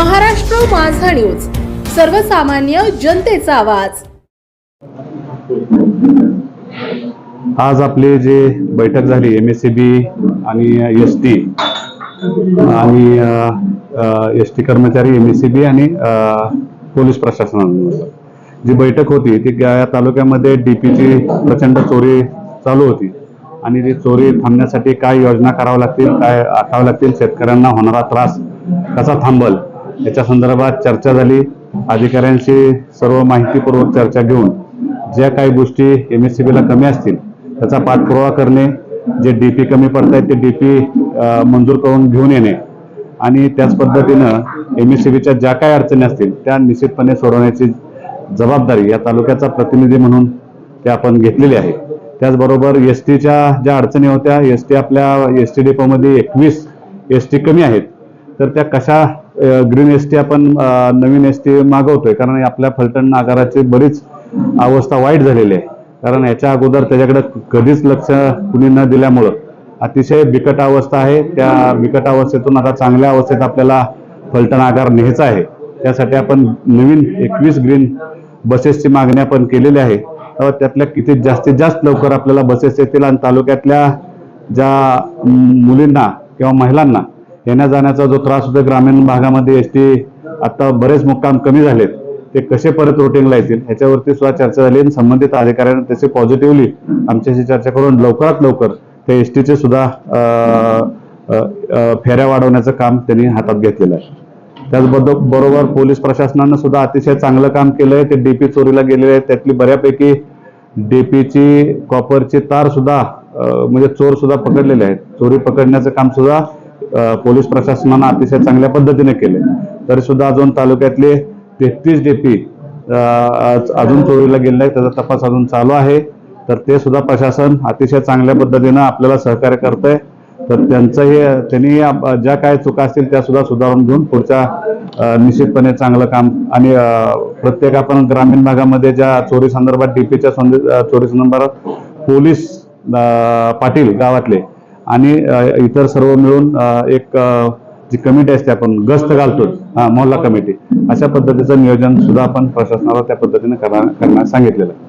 माझा न्यूज. सर्वसामान्य जनतेचा आवाज. आज आपले जे बैठक झाली एम एस सी बी आणि एस टी आणि एस टी कर्मचारी एम एस सी बी आणि पोलीस प्रशासनानं. जी बैठक होती ती या तालुक्यामध्ये डीपीची प्रचंड चोरी चालू होती. आणि ती चोरी थांबण्यासाठी काय योजना कराव्या लागतील काय आखाव्या लागतील शेतकऱ्यांना होणारा त्रास कसा थांबल? याच्या संदर्भात चर्चा झाली. अधिकाऱ्यांशी सर्व माहितीपूर्वक चर्चा घेऊन ज्या काही गोष्टी एम एस सी बीला कमी असतील त्याचा पाठपुरावा करणे जे डी पी कमी पडत आहेत ते डी पी मंजूर करून घेऊन येणे आणि त्याच पद्धतीनं एम एस सी बीच्या ज्या काही अडचणी असतील त्या निश्चितपणे सोडवण्याची जबाबदारी या तालुक्याचा प्रतिनिधी म्हणून ते आपण घेतलेली आहे. त्याचबरोबर एस टीच्या ज्या अडचणी होत्या एस टी आपल्या एस टी डेपोमध्ये एकवीस एस टी कमी आहेत. तर त्या कशा ग्रीन एस टी आपण नवीन एस टी मागवतोय? कारण आपल्या फलटण आगाराची बरीच अवस्था वाईट झालेली आहे. कारण याच्या अगोदर त्याच्याकडे कधीच लक्ष कुणी न दिल्यामुळं अतिशय बिकट अवस्था आहे. त्या बिकट अवस्थेतून आता चांगल्या अवस्थेत आपल्याला फलटण आगार न्यायचा आहे. त्यासाठी आपण नवीन एकवीस ग्रीन बसेसची मागणी आपण केलेली आहे. तेव्हा त्यातल्या किती जास्तीत जास्त लवकर आपल्याला बसेस येतील आणि तालुक्यातल्या ज्या मुलींना किंवा महिलांना येण्या जाण्याचा जो त्रास होतो ग्रामीण भागामध्ये एस टी आता बरेच मुक्काम कमी झालेत. ते कसे परत रुटीनला येतील? ह्याच्यावरती सुद्धा चर्चा झाली आणि संबंधित अधिकाऱ्यांनी त्याचे पॉझिटिव्हली आमच्याशी चर्चा करून लवकरात लवकर ते एस टीचे सुद्धा फेऱ्या वाढवण्याचं काम त्यांनी हातात घेतलेलं आहे. त्याचबरोबर बरोबर पोलीस प्रशासनानं सुद्धा अतिशय चांगलं काम केलंय ते डीपी चोरीला गेलेले आहेत. त्यातली बऱ्यापैकी डीपीची कॉपरची तार सुद्धा म्हणजे चोर सुद्धा पकडलेले आहेत. चोरी पकडण्याचं काम सुद्धा पोलीस प्रशासनानं अतिशय चांगल्या पद्धतीने केले. तरी सुद्धा अजून तालुक्यातले तेहतीस डेपी अजून चोरीला गेले आहेत त्याचा तपास अजून चालू आहे. तर ते सुद्धा प्रशासन अतिशय चांगल्या पद्धतीनं आपल्याला सहकार्य करतंय. तर त्यांचंही त्यांनी ज्या काय चुका असतील त्या सुद्धा सुधारून घेऊन पुढच्या निश्चितपणे चांगलं काम आणि प्रत्येक आपण ग्रामीण भागामध्ये ज्या चोरी संदर्भात डीपीच्या चोरी संदर्भात पोलीस पाटील गावातले आणि इतर सर्व मिळून एक जी कमिटी असते आपण गस्त घालतो हा मोहल्ला कमिटी अशा पद्धतीचं नियोजन सुद्धा आपण प्रशासनाला त्या पद्धतीने करण्यास सांगितलेलं आहे.